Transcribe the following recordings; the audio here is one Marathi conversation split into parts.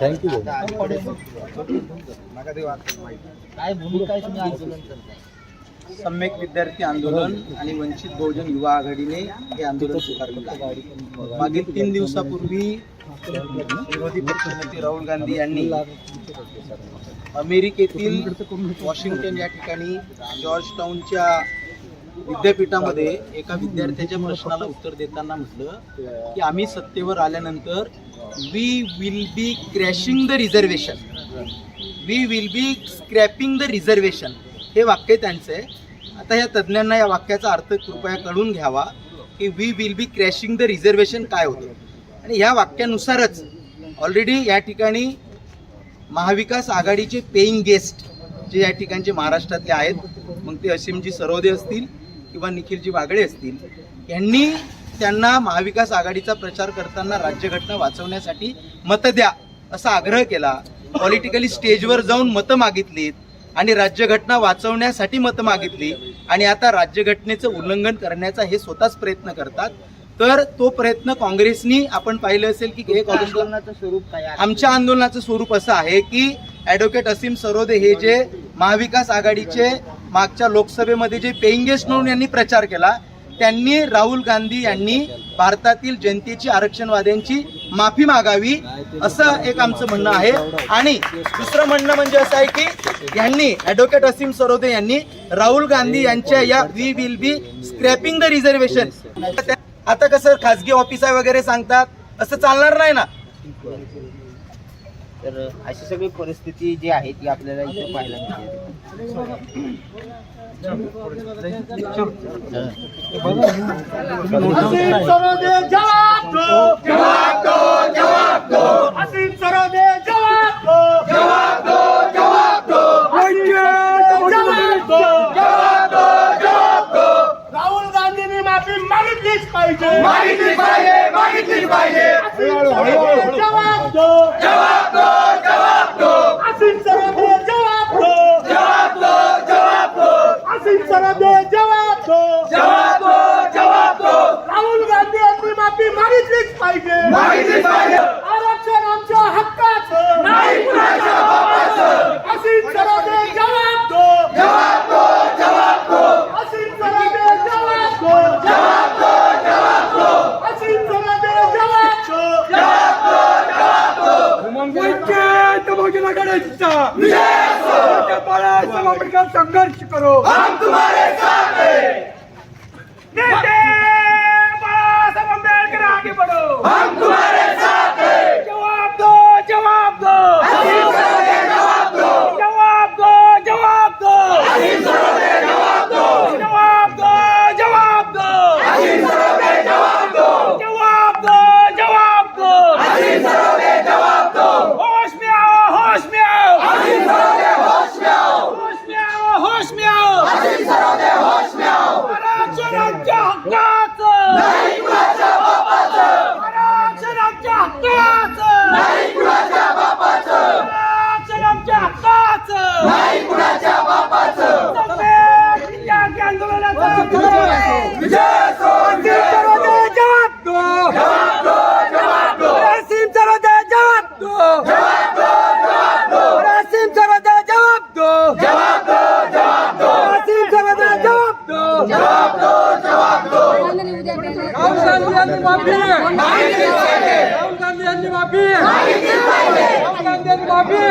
थँक्यू काय भूमिका आहे तुम्ही आंदोलन करताय? सम्यक विद्यार्थी आंदोलन आणि वंचित बहुजन युवा आघाडीने हे आंदोलन स्वीकारलेलं आहे. मागील तीन दिवसापूर्वी विरोधी पक्षनेते राहुल गांधी यांनी अमेरिकेतील वॉशिंग्टन या ठिकाणी जॉर्ज टाउनच्या विद्यापीठामध्ये एका विद्यार्थ्याच्या प्रश्नाला उत्तर देताना म्हटलं की आम्ही सत्तेवर आल्यानंतर we will be crashing the reservation we will be scrapping the reservation हे वाक्य त्यांचं आहे. आता या तज्ज्ञांना या वाक्याचा अर्थ कृपया कळून घ्यावा की we will be crashing the reservation काय होतं. आणि ह्या वाक्यानुसारच ऑलरेडी या ठिकाणी महाविकास आघाडीचे पेईंग गेस्ट जे या ठिकाणचे महाराष्ट्रातले आहेत मग ते असीमजी सरोदे असतील किंवा निखिलजी वागळे असतील यांनी त्यांना महाविकास आघाडीचा प्रचार करताना राज्यघटना वाचवण्यासाठी मतं द्या असा आग्रह केला. पॉलिटिकली स्टेजवर जाऊन मतं मागितलीत आणि राज्यघटना वाचवण्यासाठी मतं मागितली आणि आता राज्यघटनेचं उल्लंघन करण्याचा हे स्वतःच प्रयत्न करतात. तर तो प्रयत्न काँग्रेसनी आपण पाहिलं असेल की एक ऑगस्टला आंदोलनाचं स्वरूप काय आमच्या आंदोलनाचं स्वरूप असं आहे की ॲडव्होकेट असीम सरोदे हे जे महाविकास आघाडीचे मागच्या लोकसभेमध्ये जे पेईंग गेस्ट म्हणून यांनी प्रचार केला त्यांनी राहुल गांधी यांनी भारतातील जनतेची आरक्षणवाद्यांची माफी मागावी असं एक आमचं म्हणणं आहे. आणि दुसरं म्हणणं म्हणजे असं आहे की यांनी ॲडव्होकेट असीम सरोदे यांनी राहुल गांधी यांच्या या we will be scrapping the reservation आता कसं खासगी ऑफिस आहे वगैरे सांगतात असं चालणार नाही ना? तर अशी सगळी परिस्थिती जी आहे ती आपल्याला इथे पाहायला मिळते राहुल गांधींनी माफी मागितलीच पाहिजे मागितलीच पाहिजे मागितलीच पाहिजे जवाब दो जवाब दो जवाब दो असीम सरोदे जवाब दो जवाब दो जवाब दो असीम सरोदे जवाब दो जवाब दो जवाब दो राहुल गांधी यांनी माफी मागितलीच पाहिजे मागितलीच पाहिजे आरक्षण आमच्या हक्काचं नाही कुणाच्या बापाचं असीम सरोदे जवाब दो जवाब दो जवाब दो असीम सरोदे जवाब दो जवाब दो जवाब दो असीम सरोदे जवाब दो जवाब दो जवाब दो वंचित बहुजन आघाडीचा समावेश संघर्ष करो राहुल गांधी यांनी माफी राहुल गांधी यांनी माफी राहुल गांधी यांनी माफी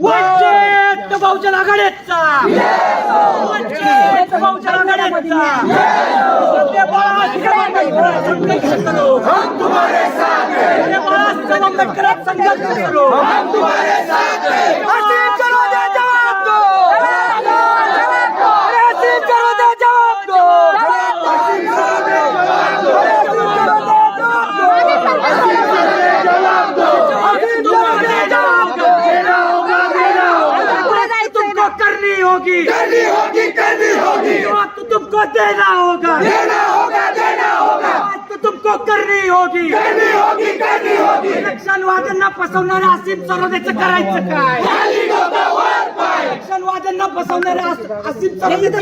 वंचित बहुजन आघाडीचा वंचित बहुजन आघाडीचा बाबासाहेब आंबेडकर संघर्ष करू करनी होगी. करनी होगी करनी होगी. तुमको देना होगा. देना होगा. तो करणी होगी. करणी होगी करणी होगी. नक्षलवाद्यांना फसवणाऱ्या असीम सरोदेचं करायचं काय? खाली डोकं वर पाय. नक्षलवाद्यांना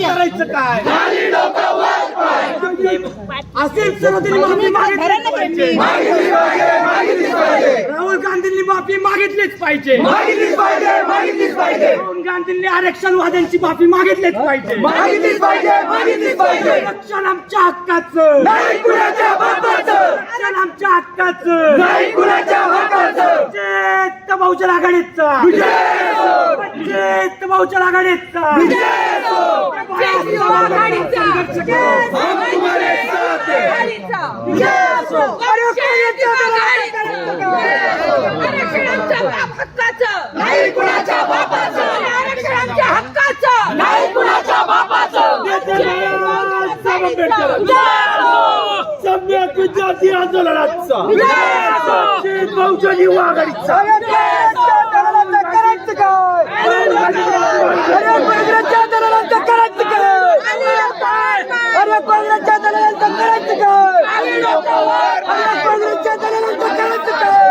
करायचं काय? माफी राहुल गांधींनी माफी मागितलीच पाहिजे राहुल गांधींनी आरक्षणवाद्यांची माफी मागितलीच पाहिजे आरक्षण आमच्या हक्काचं आरक्षण आमच्या हक्काचं वंचित बहुजन आघाडीचा वंचित बहुजन आघाडीचा सम्यक विद्यार्थी आंदोलनाचा बहुजन युवा आघाडीचा करायचं काय अरे काँग्रेसच्या दलालांचं करायचं काय अरे काँग्रेसच्या दलालांचं करायचं काय काँग्रेसच्या दलालांचं करायचं काय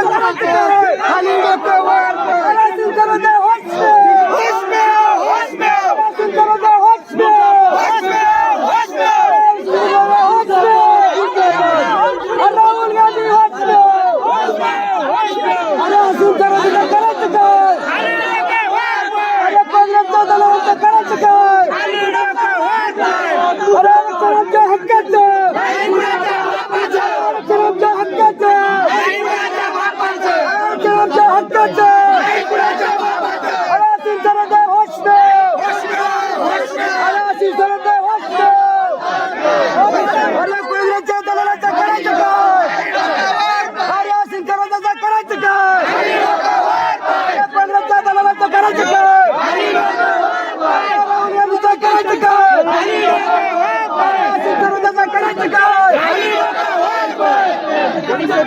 खाली डोकं वर अरे सिंचनाचा होश में होश में होश में सिंचनाचा होश में होश में होश में राहुल गांधी होश में अरे सिंचनाचा करायचं काय अरे काँग्रेसच्या दलालांचं करायचं काय अरे आरक्षणाच्या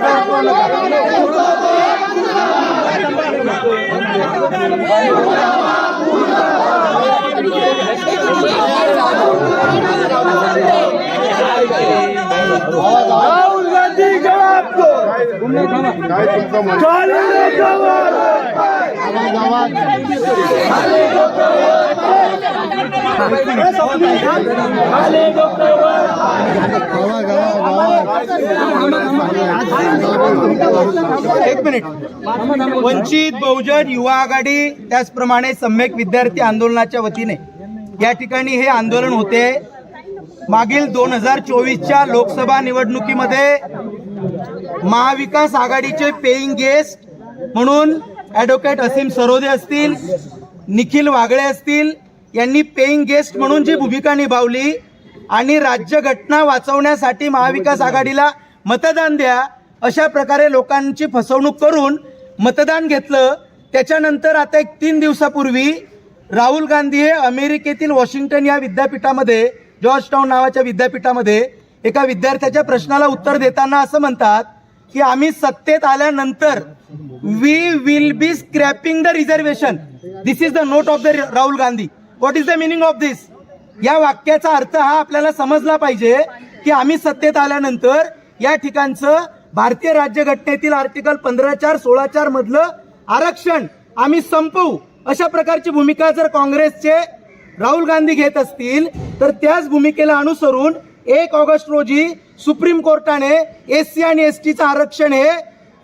राहुल खाली जवाब एक मिनिट. वंचित बहुजन युवा आघाडी त्याचप्रमाणे सम्यक विद्यार्थी आंदोलनाच्या वतीने. या ठिकाणी हे आंदोलन होते. मागील दोन हजार चोवीसच्या लोकसभा निवडणुकीमध्ये महाविकास आघाडीचे पेईंग गेस्ट म्हणून ॲडव्होकेट असीम सरोदे असतील निखिल वागळे असतील यांनी पेईंग गेस्ट म्हणून जी भूमिका निभावली आणि राज्यघटना वाचवण्यासाठी महाविकास आघाडीला मतदान द्या अशा प्रकारे लोकांची फसवणूक करून मतदान घेतलं. त्याच्यानंतर आता एक तीन दिवसापूर्वी राहुल गांधी हे अमेरिकेतील वॉशिंग्टन या विद्यापीठामध्ये जॉर्ज टाउन नावाच्या विद्यापीठामध्ये एका विद्यार्थ्याच्या प्रश्नाला उत्तर देताना असं म्हणतात की आम्ही सत्तेत आल्यानंतर we will be scrapping the reservation this is the note of the Rahul Gandhi what is the meaning of this या वाक्याचा अर्थ हा आपल्याला समजला पाहिजे की आम्ही सत्तेत आल्यानंतर या ठिकाणचं भारतीय राज्यघटनेतील आर्टिकल पंधरा चार सोळा चार मधलं आरक्षण आम्ही संपवू. अशा प्रकारची भूमिका जर काँग्रेसचे राहुल गांधी घेत असतील तर त्याच भूमिकेला अनुसरून एक ऑगस्ट रोजी सुप्रीम कोर्टाने एस सी आणि एस टीचं आरक्षण हे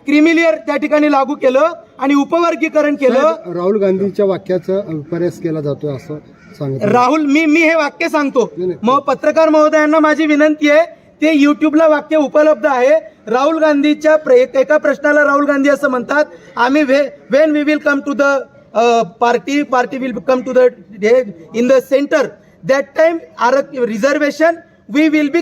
क्रिमिलियर त्या ठिकाणी लागू केलं आणि उपवर्गीकरण केलं. राहुल गांधीच्या वाक्याचा प्रयास केला जातोय असं सांगितलं राहुल मी मी हे वाक्य सांगतो. मग पत्रकार महोदयांना माझी विनंती आहे ते युट्यूबला वाक्य उपलब्ध आहे. राहुल गांधीच्या एक- प्रश्नाला राहुल गांधी असं म्हणतात आम्ही when we will come to the party party will come to the in the centre that time our reservation we will be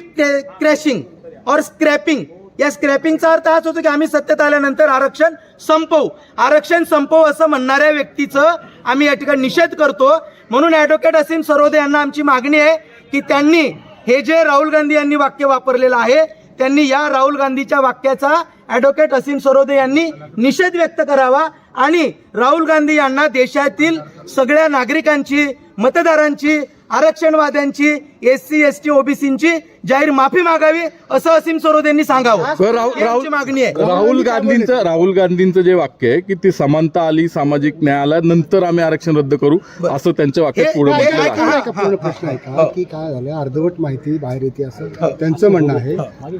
crashing और स्क्रॅपिंग या स्क्रॅपिंगचा अर्थ हाच होतो की आम्ही सत्तेत आल्यानंतर आरक्षण संपवू. आरक्षण संपवू असं म्हणणाऱ्या व्यक्तीचं आम्ही या ठिकाणी निषेध करतो. म्हणून ऍडव्होकेट असीम सरोदे यांना आमची मागणी आहे की त्यांनी हे जे राहुल गांधी यांनी वाक्य वापरलेलं आहे त्यांनी या राहुल गांधीच्या वाक्याचा ऍडव्होकेट असीम सरोदे यांनी निषेध व्यक्त करावा आणि राहुल गांधी यांना देशातील सगळ्या नागरिकांची मतदारांची आरक्षणवाद्यांची एस सी एस टी ओबीसींची जाहीर माफी मागावी असं असीम सरोदे यांनी सांगावं राहुल मागणी आहे. राहुल गांधींचं राहुल गांधींचं जे वाक्य आहे की ती समानता आली सामाजिक न्याय आला नंतर आम्ही आरक्षण रद्द करू असं त्यांच्या वाक्यात हे- पुढे हे म्हटलेलं ऐका आहे. ना. का पूर्ण प्रश्न आहे का की काय झालं अर्धवट माहिती बाहेर येते असं त्यांचं म्हणणं आहे.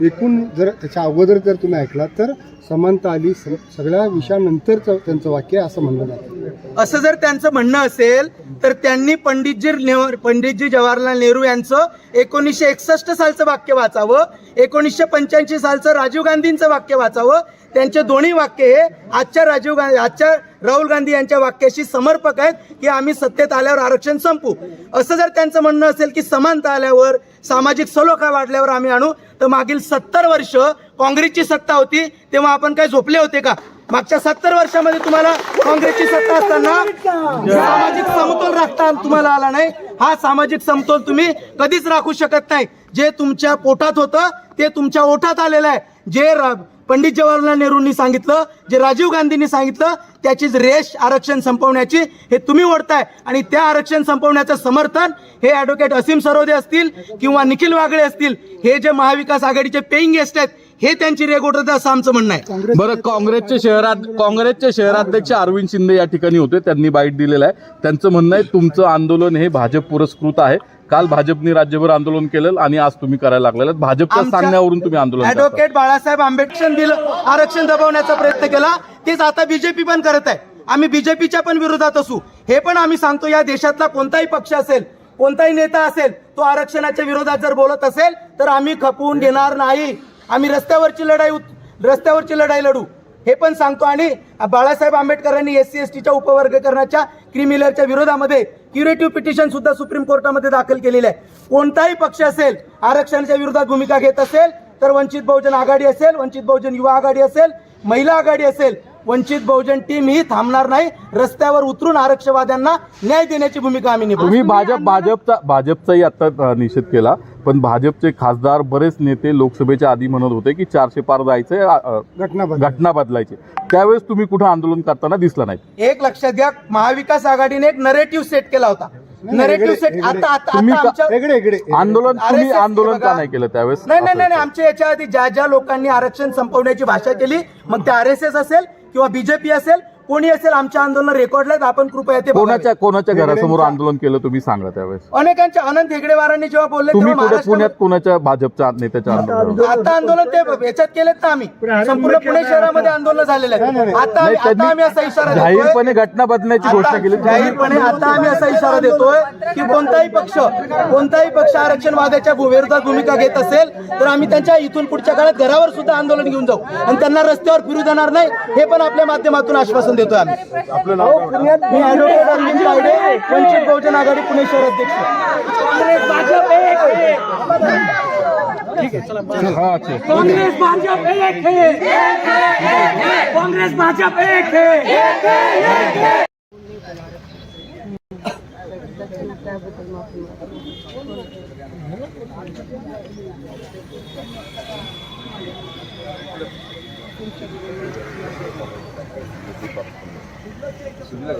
एकूण जर त्याच्या अगोदर जर तुम्ही ऐकलात तर समानता आली सगळ्या विषयानंतरचं त्यांचं वाक्य आहे असं म्हणलं जातं असं जर त्यांचं म्हणणं असेल तर त्यांनी पंडितजी पंडितजी जवाहरलाल नेहरू यांचं एकोणीसशे एकसष्ट सालचं वाक्य वाचावं. एकोणीसशे पंच्याऐंशी सालचं राजीव गांधींचं वाक्य वाचावं. त्यांचे दोन्ही वाक्य हे आजच्या राजीव गांधी आजच्या राहुल गांधी यांच्या वाक्याशी समर्पक आहेत की आम्ही सत्तेत आल्यावर आरक्षण संपू. असं जर त्यांचं म्हणणं असेल की समानता आल्यावर सामाजिक सलोखा वाढल्यावर आम्ही आणू तर मागील सत्तर वर्ष काँग्रेसची सत्ता होती तेव्हा आपण काय झोपले होते का? मागच्या सत्तर वर्षामध्ये तुम्हाला काँग्रेसची सत्ता असताना सामाजिक समतोल राखता तुम्हाला आला नाही. हा सामाजिक समतोल तुम्ही कधीच राखू शकत नाही. जे तुमच्या पोटात होतं ते तुमच्या ओठात आलेलं आहे. जे पंडित जवाहरलाल नेहरूंनी सांगितलं जे राजीव गांधींनी सांगितलं त्याचीच रेश आरक्षण संपवण्याची हे तुम्ही ओढताय. आणि त्या आरक्षण संपवण्याचं समर्थन हे ॲडव्होकेट असीम सरोदे असतील किंवा निखिल वागळे असतील हे जे महाविकास आघाडीचे पेईंग गेस्ट आहेत हे त्यांची रेगोटत असं आमचं म्हणणं आहे. बरं काँग्रेसचे शहरात काँग्रेसचे शहराध्यक्ष अरविंद शिंदे या ठिकाणी होते. त्यांनी बाईट दिलेलं आहे. त्यांचं म्हणणं आहे तुमचं आंदोलन हे भाजप पुरस्कृत आहे. काल भाजपने राज्यभर आंदोलन केलं आणि आज तुम्ही करायला लागलेलं आहे. भाजपच्या सांगण्यावरून तुम्ही आंदोलन. ऍडव्होकेट बाळासाहेब आंबेडकर बिल आरक्षण दबवण्याचा प्रयत्न केला. तेच आता बीजेपी पण करत आहे. आम्ही बीजेपीच्या पण विरोधात असू. हे पण आम्ही सांगतो या देशातला कोणताही पक्ष असेल कोणताही नेता असेल तो आरक्षणाच्या विरोधात जर बोलत असेल तर आम्ही खपवून घेणार नाही. आम्ही रस्त्यावरची लढाई उत- रस्त्यावरची लढाई लढू. हे पण सांगतो. आणि बाळासाहेब आंबेडकरांनी एस सी एस टीच्या उपवर्गीकरणाच्या क्रिमिनलच्या विरोधामध्ये क्युरेटिव्ह पिटिशन सुद्धा सुप्रीम कोर्टामध्ये दाखल केलेलं आहे. कोणताही पक्ष असेल आरक्षणाच्या विरोधात भूमिका घेत असेल तर वंचित बहुजन आघाडी असेल वंचित बहुजन युवा आघाडी असेल महिला आघाडी असेल वंचित बहुजन टीम ही थांबणार नाही. रस्त्यावर उतरून आरक्षवाद्यांना न्याय देण्याची भूमिका आम्ही निभावू. तुम्ही भाजप भाजपचा भाजपचाही आता निषेध केला पण भाजपचे खासदार बरेच नेते लोकसभेच्या आधी म्हणत होते की चारशे पार घटना बदल घटना बदलायची. त्यावेळेस तुम्ही कुठं आंदोलन करताना दिसला नाही एक लक्षात घ्या महाविकास आघाडीने एक नरेटिव्ह सेट केला होता. नरेटिव्ह सेट आता आता तुम्ही आता का- आमच्या वेगळे वेगळे आंदोलन तुम्ही RSS आंदोलन बघा. का नाही केलं त्यावेळेस नाही नाही नाही नाही. आमच्या याच्या आधी ज्या ज्या लोकांनी आरक्षण संपवण्याची भाषा केली मग ते आर एस एस असेल किंवा बीजेपी असेल कोणी असेल आमच्या आंदोलन रेकॉर्डला आहेत, आपण कृपया ते. कोणाच्या कोणाच्या घरासमोर आंदोलन केलं तुम्ही सांगा त्यावेळेस? अनेकांच्या अनंत हेगडेवारांनी जेव्हा बोलले तुम्ही तेव्हा कुठे महाराष्ट्र- पुण्यात कोणाच्या भाजपच्या नेत्याच्या आंदोलन आता आंदोलन ते याच्यात केलेत ना आम्ही. संपूर्ण पुणे शहरामध्ये आंदोलन झालेलं आहे. आता आम्ही- नाही आता आम्ही असा इशारा देतोय जाहीरपणे घटना बदलण्याची घोषणा आता केली. जाहीरपणे आता आम्ही असा इशारा देतोय की कोणताही पक्ष कोणताही पक्ष आरक्षणवादाच्या भू- विरोधात भूमिका घेत असेल तर आम्ही त्यांच्या इथून पुढच्या काळात घरावर सुद्धा आंदोलन घेऊन जाऊ. आणि त्यांना रस्त्यावर फिरू देणार नाही हे पण आपल्या माध्यमातून आश्वासन देतोय आम्ही. आपलं नाव काय? मी ऍडव्होकेट अरविंद तायडे वंचित बहुजन आघाडी पुणे शहर अध्यक्ष. भाजप एक. है हा अच्छा. कांग्रेस भाजप एक है. कांग्रेस भाजप एक है. すいません。